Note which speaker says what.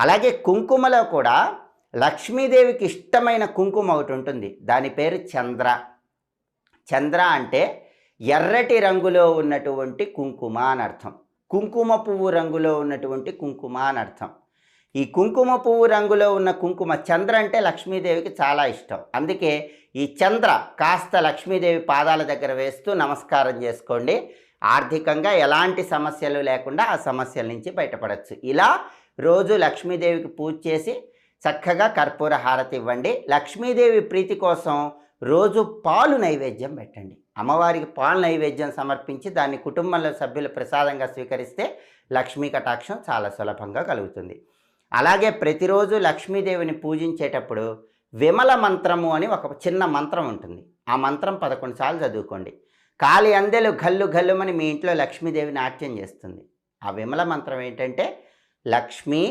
Speaker 1: అలాగే కుంకుమలో కూడా లక్ష్మీదేవికి ఇష్టమైన కుంకుమ ఒకటి ఉంటుంది. దాని పేరు చంద్ర. చంద్ర అంటే ఎర్రటి రంగులో ఉన్నటువంటి కుంకుమ అని అర్థం. కుంకుమ పువ్వు రంగులో ఉన్నటువంటి కుంకుమ అని అర్థం. ఈ కుంకుమ పువ్వు రంగులో ఉన్న కుంకుమ చంద్ర అంటే లక్ష్మీదేవికి చాలా ఇష్టం. అందుకే ఈ చంద్ర కాస్త లక్ష్మీదేవి పాదాల దగ్గర వేస్తూ నమస్కారం చేసుకోండి. ఆర్థికంగా ఎలాంటి సమస్యలు లేకుండా ఆ సమస్యల నుంచి బయటపడవచ్చు ఇలా రోజు లక్ష్మీదేవికి పూజ చేసి చక్కగా కర్పూర హారతి ఇవ్వండి. లక్ష్మీదేవి ప్రీతి కోసం రోజు పాలు నైవేద్యం పెట్టండి. అమ్మవారికి పాలు నైవేద్యం సమర్పించి దాన్ని కుటుంబంలో సభ్యులు ప్రసాదంగా స్వీకరిస్తే లక్ష్మీ కటాక్షం చాలా సులభంగా కలుగుతుంది. అలాగే ప్రతిరోజు లక్ష్మీదేవిని పూజించేటప్పుడు విమల మంత్రము అని ఒక చిన్న మంత్రం ఉంటుంది. ఆ మంత్రం పదకొండు సార్లు చదువుకోండి. కాలి అందెలు గల్లు గల్లుమని మీ ఇంట్లో లక్ష్మీదేవి నాట్యం చేస్తుంది. ఆ విమల మంత్రం ఏంటంటే లక్ష్మీ